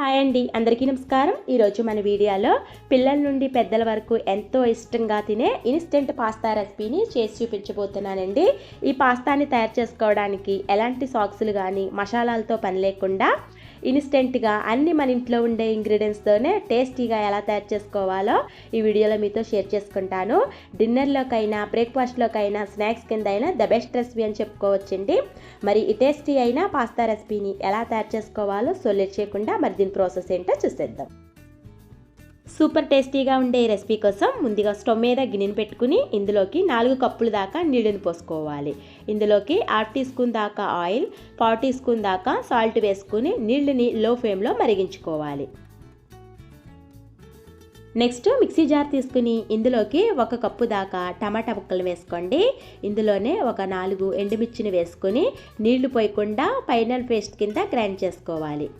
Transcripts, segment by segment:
Hi అండి అందరికీ నమస్కారం. ఈరోజు మన వీడియోలో పిల్లల నుండి పెద్దల వరకు ఎంతో ఇష్టంగా తినే ఇన్స్టెంట్ పాస్తా రెసిపీని చేసి చూపించబోతున్నానండి. ఈ పాస్తాని తయారు చేసుకోవడానికి ఎలాంటి సాక్సులు కానీ మసాలాలతో పని లేకుండా ఇన్స్టెంట్గా అన్ని మన ఇంట్లో ఉండే ఇంగ్రీడియంట్స్తోనే టేస్టీగా ఎలా తయారు చేసుకోవాలో ఈ వీడియోలో మీతో షేర్ చేసుకుంటాను. డిన్నర్లోకైనా బ్రేక్ఫాస్ట్లోకైనా స్నాక్స్ కింద అయినా ద బెస్ట్ రెసిపీ అని చెప్పుకోవచ్చండి. మరి ఈ టేస్టీ అయిన పాస్తా రెసిపీని ఎలా తయారు చేసుకోవాలో సో లేట్ చేయకుండా మరి దీని ప్రాసెస్ ఏంటో చూసేద్దాం. సూపర్ టేస్టీగా ఉండే ఈ రెసిపీ కోసం ముందుగా స్టవ్ మీద గిన్నెను పెట్టుకుని ఇందులోకి నాలుగు కప్పులు దాకా నీళ్ళని పోసుకోవాలి. ఇందులోకి హాఫ్ టీ స్పూన్ దాకా ఆయిల్ పావు టీ స్పూన్ దాకా సాల్ట్ వేసుకుని నీళ్ళని లో ఫ్లేమ్లో మరిగించుకోవాలి. నెక్స్ట్ మిక్సీ జార్ తీసుకుని ఇందులోకి ఒక కప్పు దాకా టమాటా ముక్కలు వేసుకోండి. ఇందులోనే ఒక నాలుగు ఎండుమిర్చిని వేసుకుని నీళ్ళు పోయకుండా ఫైనల్ పేస్ట్ కింద గ్రైండ్ చేసుకోవాలి.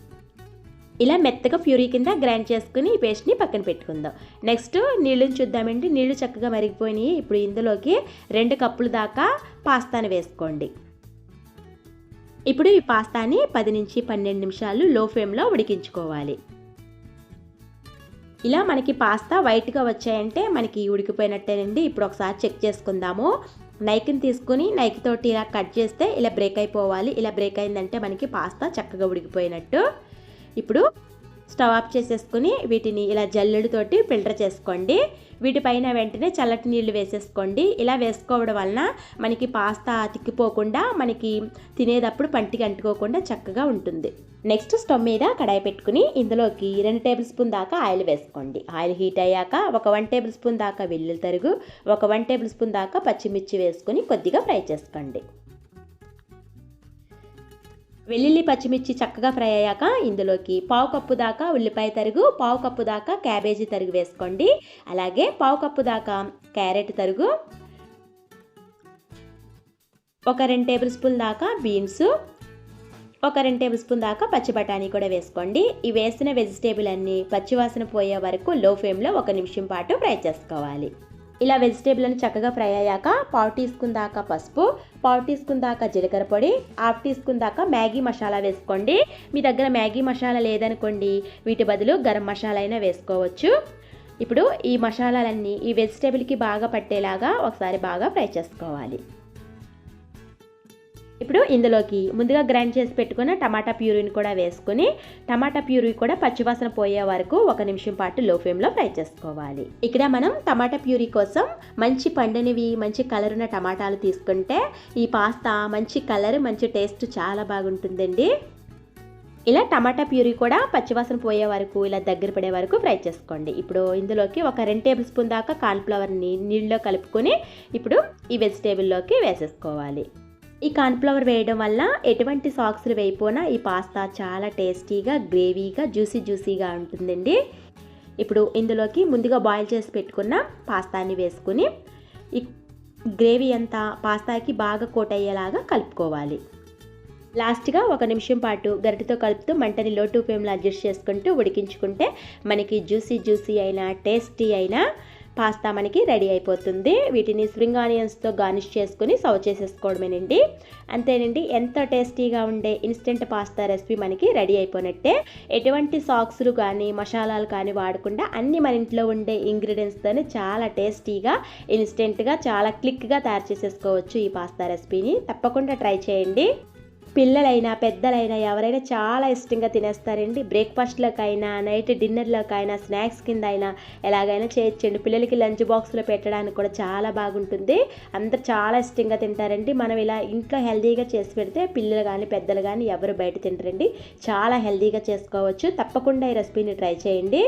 ఇలా మెత్తగా ప్యూరీ కింద గ్రైండ్ చేసుకుని ఈ పేస్ట్ని పక్కన పెట్టుకుందాం. నెక్స్ట్ నీళ్ళని చూద్దామండి. నీళ్ళు చక్కగా మరిగిపోయినాయి. ఇప్పుడు ఇందులోకి రెండు కప్పుల దాకా పాస్తాని వేసుకోండి. ఇప్పుడు ఈ పాస్తాని పది నుంచి పన్నెండు నిమిషాలు లో ఫ్లేమ్లో ఉడికించుకోవాలి. ఇలా మనకి పాస్తా వైట్గా వచ్చాయంటే మనకి ఉడికిపోయినట్టేనండి. ఇప్పుడు ఒకసారి చెక్ చేసుకుందాము. నైక్ని తీసుకుని నైక్ తోటి ఇలా కట్ చేస్తే ఇలా బ్రేక్ అయిపోవాలి. ఇలా బ్రేక్ అయిందంటే మనకి పాస్తా చక్కగా ఉడికిపోయినట్టు. ఇప్పుడు స్టవ్ ఆఫ్ చేసేసుకుని వీటిని ఇలా జల్లెడుతోటి ఫిల్టర్ చేసుకోండి. వీటిపైన వెంటనే చల్లటి నీళ్ళు వేసేసుకోండి. ఇలా వేసుకోవడం వలన మనకి పాస్తా తిక్కిపోకుండా మనకి తినేటప్పుడు పంటికి అంటుకోకుండా చక్కగా ఉంటుంది. నెక్స్ట్ స్టవ్ మీద కడాయి పెట్టుకుని ఇందులోకి రెండు టేబుల్ స్పూన్ దాకా ఆయిల్ వేసుకోండి. ఆయిల్ హీట్ అయ్యాక ఒక వన్ టేబుల్ స్పూన్ దాకా వెల్లుల్లి తరుగు ఒక వన్ టేబుల్ స్పూన్ దాకా పచ్చిమిర్చి వేసుకొని కొద్దిగా ఫ్రై చేసుకోండి. వెల్లుల్లి పచ్చిమిర్చి చక్కగా ఫ్రై అయ్యాక ఇందులోకి పావు కప్పు దాకా ఉల్లిపాయ తరుగు పావు కప్పు దాకా క్యాబేజీ తరుగు వేసుకోండి. అలాగే పావు కప్పు దాకా క్యారెట్ తరుగు ఒక రెండు టేబుల్ స్పూన్ దాకా బీన్స్ ఒక రెండు టేబుల్ స్పూన్ దాకా పచ్చి బఠానీ కూడా వేసుకోండి. ఈ వేసిన వెజిటేబుల్ అన్నీ పచ్చివాసన పోయే వరకు లో ఫ్లేమ్లో ఒక నిమిషం పాటు ఫ్రై చేసుకోవాలి. ఇలా వెజిటేబుల్ అని చక్కగా ఫ్రై అయ్యాక పావు టీ స్పూన్ దాకా పసుపు పావు టీ స్పూన్ దాకా జీలకర్ర పొడి హాఫ్ టీ స్పూన్ దాకా మ్యాగీ మసాలా వేసుకోండి. మీ దగ్గర మ్యాగీ మసాలా లేదనుకోండి వీటి బదులు గరం మసాలా అయినా వేసుకోవచ్చు. ఇప్పుడు ఈ మసాలాలన్నీ ఈ వెజిటేబుల్కి బాగా పట్టేలాగా ఒకసారి బాగా ఫ్రై చేసుకోవాలి. ఇప్పుడు ఇందులోకి ముందుగా గ్రైండ్ చేసి పెట్టుకున్న టమాటా ప్యూరీని కూడా వేసుకుని టమాటా ప్యూరీ కూడా పచ్చివాసన పోయే వరకు ఒక నిమిషం పాటు లో ఫ్లేమ్లో ఫ్రై చేసుకోవాలి. ఇక్కడ మనం టమాటా ప్యూరీ కోసం మంచి పండనివి మంచి కలర్ ఉన్న టమాటాలు తీసుకుంటే ఈ పాస్తా మంచి కలర్ మంచి టేస్ట్ చాలా బాగుంటుందండి. ఇలా టమాటా ప్యూరీ కూడా పచ్చివాసన పోయే వరకు ఇలా దగ్గర పడే వరకు ఫ్రై చేసుకోండి. ఇప్పుడు ఇందులోకి ఒక రెండు టేబుల్ స్పూన్ దాకా కార్న్ఫ్లవర్ని నీళ్ళలో కలుపుకొని ఇప్పుడు ఈ వెజిటేబుల్లోకి వేసేసుకోవాలి. ఈ కార్న్ఫ్లవర్ వేయడం వల్ల ఎటువంటి సాక్స్లు వేయిపోయినా ఈ పాస్తా చాలా టేస్టీగా గ్రేవీగా జ్యూసీ జ్యూసీగా ఉంటుందండి. ఇప్పుడు ఇందులోకి ముందుగా బాయిల్ చేసి పెట్టుకున్న పాస్తాని వేసుకుని ఈ గ్రేవీ అంతా పాస్తాకి బాగా కోట్ అయ్యేలాగా కలుపుకోవాలి. లాస్ట్గా ఒక నిమిషం పాటు గరిటతో కలుపుతూ మంటని లో టూ ఫ్లేమ్లో అడ్జస్ట్ చేసుకుంటూ ఉడికించుకుంటే మనకి జ్యూసీ జ్యూసీ అయినా టేస్టీ అయినా పాస్తా మనకి రెడీ అయిపోతుంది. వీటిని స్ప్రింగ్ ఆనియన్స్తో గార్నిష్ చేసుకుని సర్వ్ చేసేసుకోవడమేనండి. అంతేనండి ఎంత టేస్టీగా ఉండే ఇన్స్టెంట్ పాస్తా రెసిపీ మనకి రెడీ అయిపోయినట్టే. ఎటువంటి సాక్స్లు కానీ మసాలాలు కానీ వాడకుండా అన్ని మన ఇంట్లో ఉండే ఇంగ్రీడియంట్స్తోనే చాలా టేస్టీగా ఇన్స్టెంట్గా చాలా క్లిక్గా తయారు చేసేసుకోవచ్చు ఈ పాస్తా రెసిపీని. తప్పకుండా ట్రై చేయండి. పిల్లలైనా పెద్దలైనా ఎవరైనా చాలా ఇష్టంగా తినేస్తారండి. బ్రేక్ఫాస్ట్లోకైనా నైట్ డిన్నర్లోకైనా స్నాక్స్ కింద అయినా ఎలాగైనా చేయొచ్చండి పిల్లలకి లంచ్ బాక్స్లో పెట్టడానికి కూడా చాలా బాగుంటుంది. అందరు చాలా ఇష్టంగా తింటారండి. మనం ఇలా ఇంట్లో హెల్తీగా చేసి పెడితే పిల్లలు కానీ పెద్దలు కానీ ఎవరు బయట తింటారండి చాలా హెల్దీగా చేసుకోవచ్చు. తప్పకుండా ఈ రెసిపీని ట్రై చేయండి.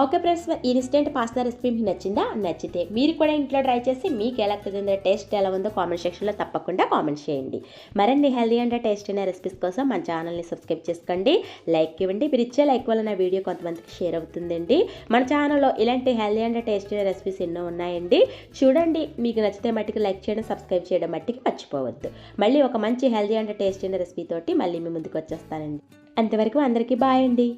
ఓకే ఫ్రెండ్స్ ఈ ఇన్స్టెంట్ పాస్తా రెసిపీ మీకు నచ్చిందా? నచ్చితే మీరు కూడా ఇంట్లో ట్రై చేసి మీకు ఎలా కుదిరిందో టేస్ట్ ఎలా ఉందో కామెంట్ సెక్షన్లో తప్పకుండా కామెంట్ చేయండి. మరిన్ని హెల్దీ అండ్ టేస్ట్ అయిన రెసిపీస్ కోసం మన ఛానల్ని సబ్స్క్రైబ్ చేసుకోండి. లైక్ ఇవ్వండి. మీరు ఇచ్చే లైక్ వల్ల నా వీడియో కొంతమందికి షేర్ అవుతుందండి. మన ఛానల్లో ఇలాంటి హెల్దీ అండ్ టేస్ట్ అయిన రెసిపీస్ ఎన్నో ఉన్నాయండి. చూడండి మీకు నచ్చితే మట్టికి లైక్ చేయడం సబ్స్క్రైబ్ చేయడం మట్టికి మర్చిపోవద్దు. మళ్ళీ ఒక మంచి హెల్దీ అండ్ టేస్ట్ అయిన రెసిపీ తోటి మళ్ళీ మీ ముందుకు వచ్చేస్తానండి. అంతవరకు అందరికీ బాయ్ అండి.